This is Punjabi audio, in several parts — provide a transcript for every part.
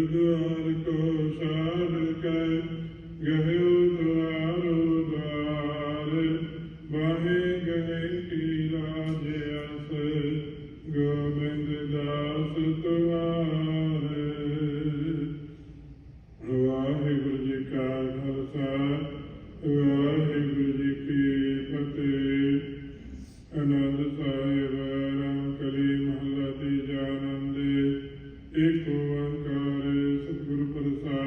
ਦੁਆਰ ਕੋ ਸਾਧ ਕੈ ਗਹਿਓ ਦੁਆਰੋ ਦੁਆਰ ਵਾਹੇ ਗਏ ਕੀ ਰਾਜੇ ਅਸ ਗੋਬਿੰਦ ਦਾਸ ਤੁਹਾਰ ਵਾਹਿਗੁਰੂ ਜੀ ਕਾ ਖਾਲਸਾ ਵਾਹਿਗੁਰੂ ਜੀ ਕੀ ਫਤਿਹ ਅਨੰਦ ਸਾਹਿਬ ਰਾਮ ਕਲੀ ਮਹਲਾ ਦੀ ਜਾਨੰਦੇ ਏਕ ਓੰਕਾਰ for this uh,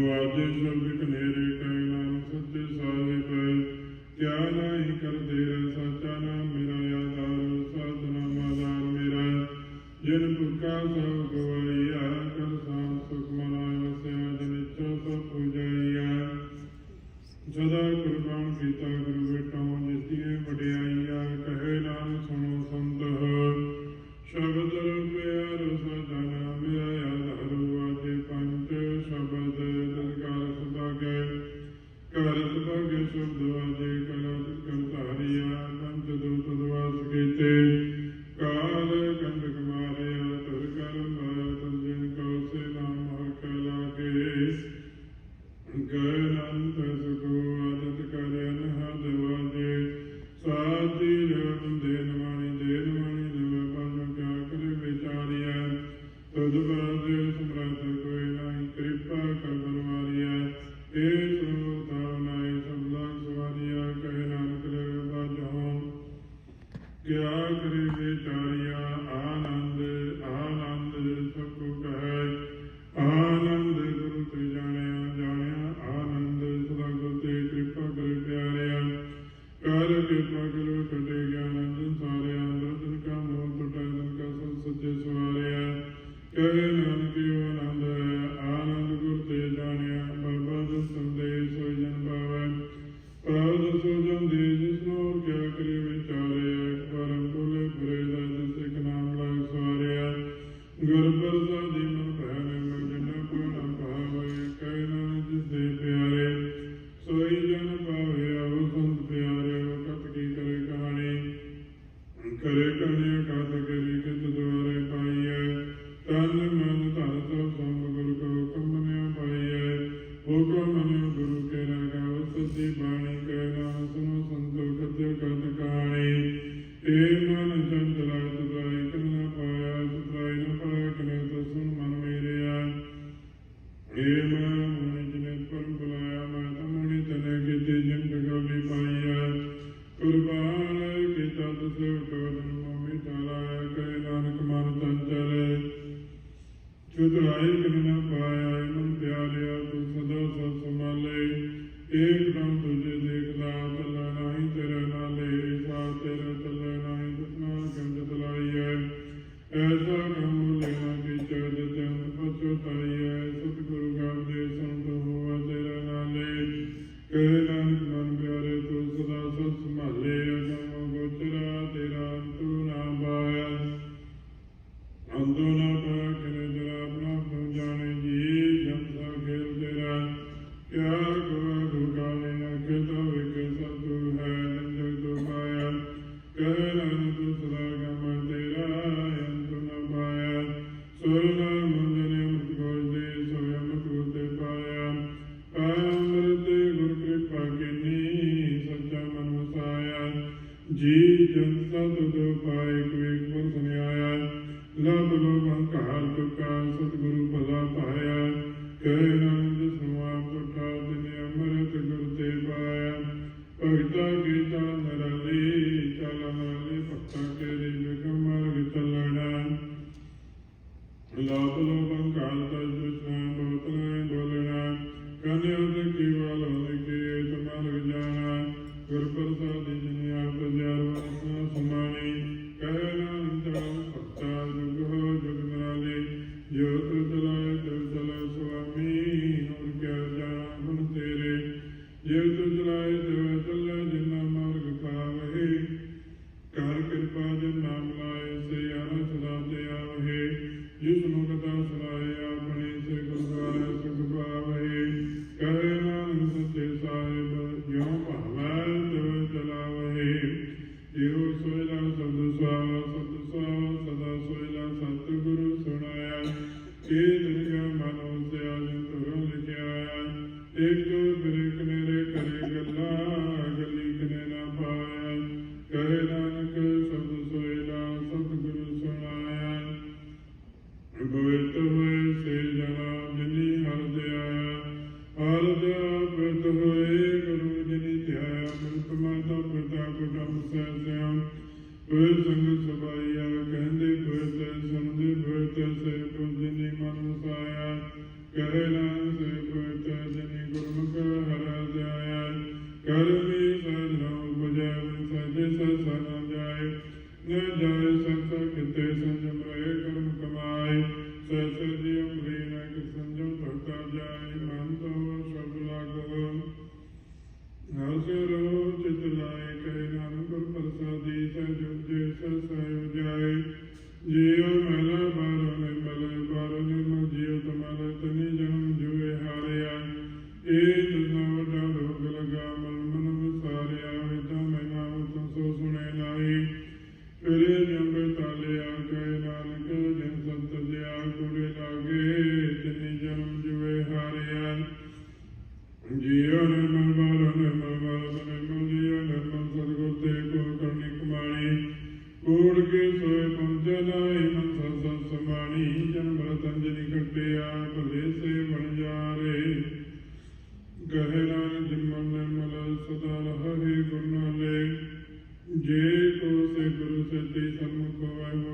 ਗੁਰੂ ਆਦੇ ਸਰਬਿਕ ਨੇਰੇ ਕੈ ਨਾਮ ਸੱਚੇ ਸਾਹਿਬ ਕਿਆ ਨਹੀਂ ਕਰਦੇ ਰਹਿ ਸੱਚਾ ਨਾਮ ਮੇਰਾ ਆਧਾਰ ਸਾਧਨਾ ਮਾਦਾਰ ਮੇਰਾ ਜਿਨ ਭੁਖਾ ਸਭ ਚੁਤ ਰਾਇ ਕਰਨਾ ਪਾਇਆ ਮਨ ਪਿਆਰਿਆ ਤੂੰ ਸਦਾ ਸਭ ਸੰਭਾਲੇ। ਏਕ ਨਾਮ ਸਤਿਗੁਰੂ ਭਲਾ ਪਾਇਆ que ਗੁੜ ਕੇ ਸੋਏ ਪੰਜਨ ਇਨਮ ਸਤਸੰ ਸਮਾਣੀ ਜਨ ਮਰਤਨ ਜਨਿ ਕਟਿਆ ਭਲੇ ਸੇ ਬਣ ਜਾਰੇ। ਗਹਿਰਾਨ ਜਿਮਨ ਨਿਰਮਲ, ਸਦਾ ਰਹੇ ਗੁਰਨਾਲੇ ਜੇ ਕੋ ਸੇ ਗੁਰੂ ਸਤੀ ਸੰਮੁਖ ਹੋਵੇ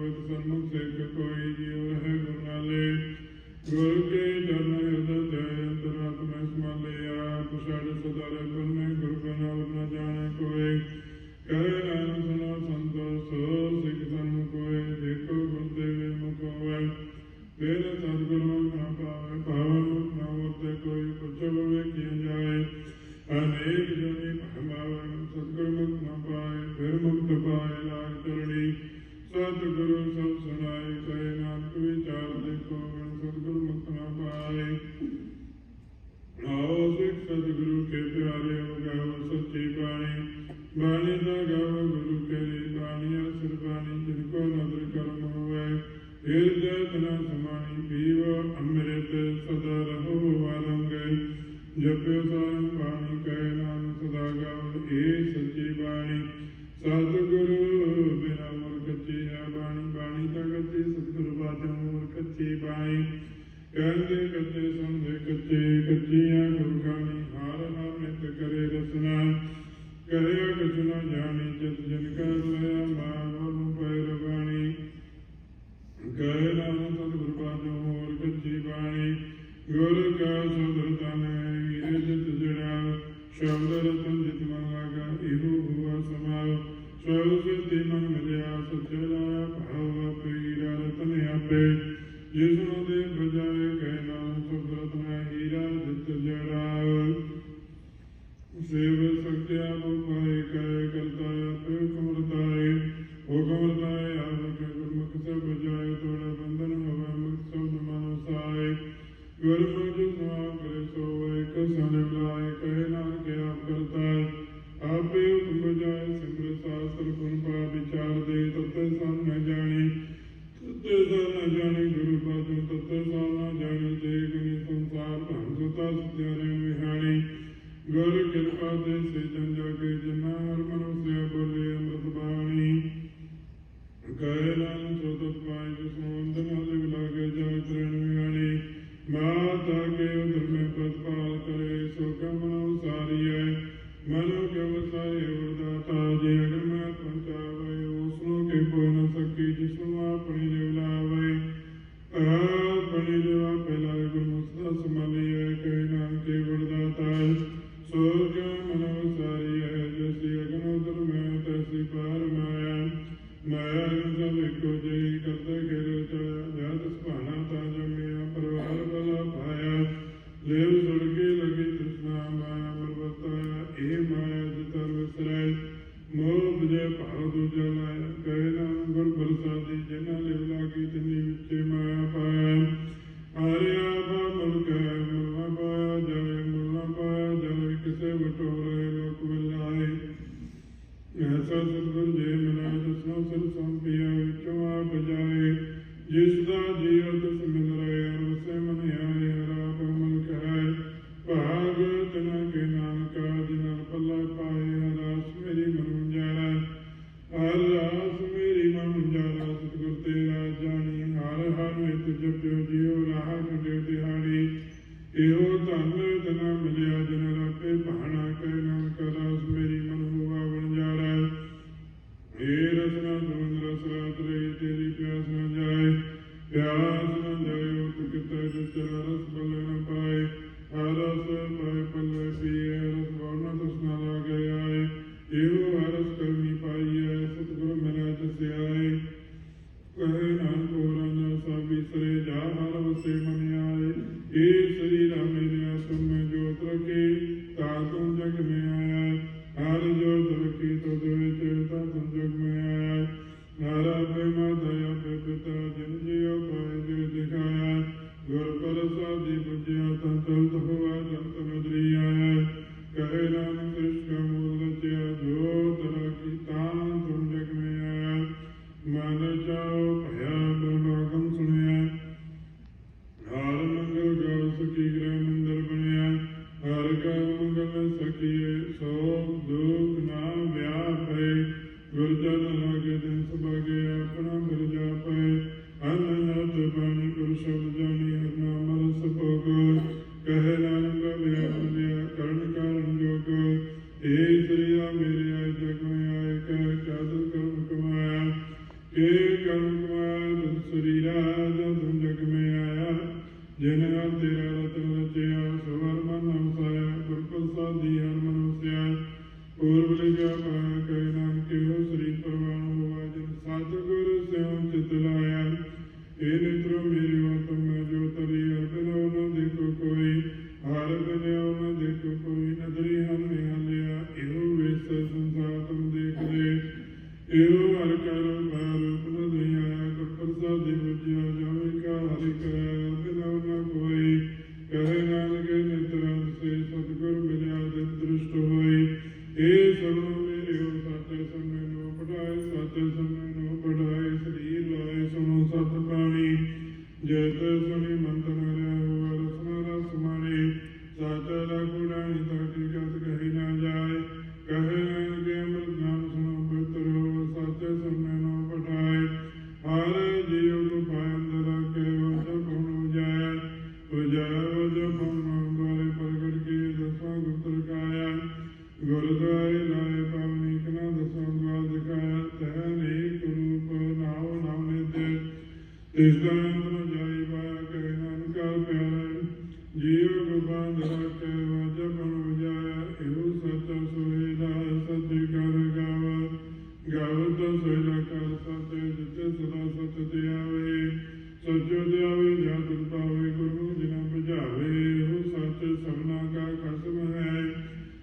Amen.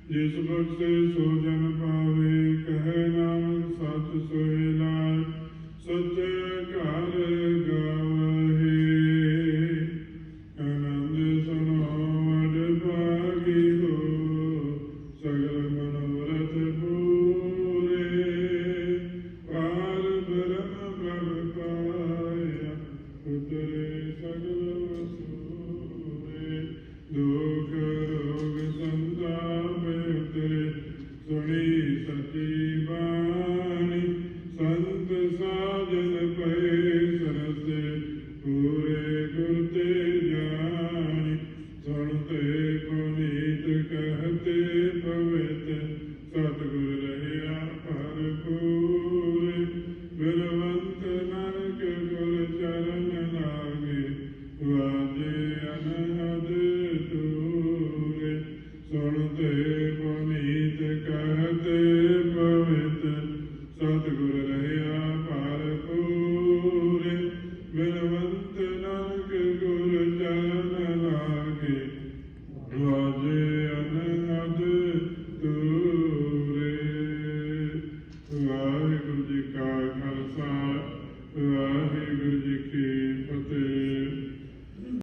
ਜਿਸ ਬਖਸ਼ੇ ਸੋ ਜਨ ਪਾ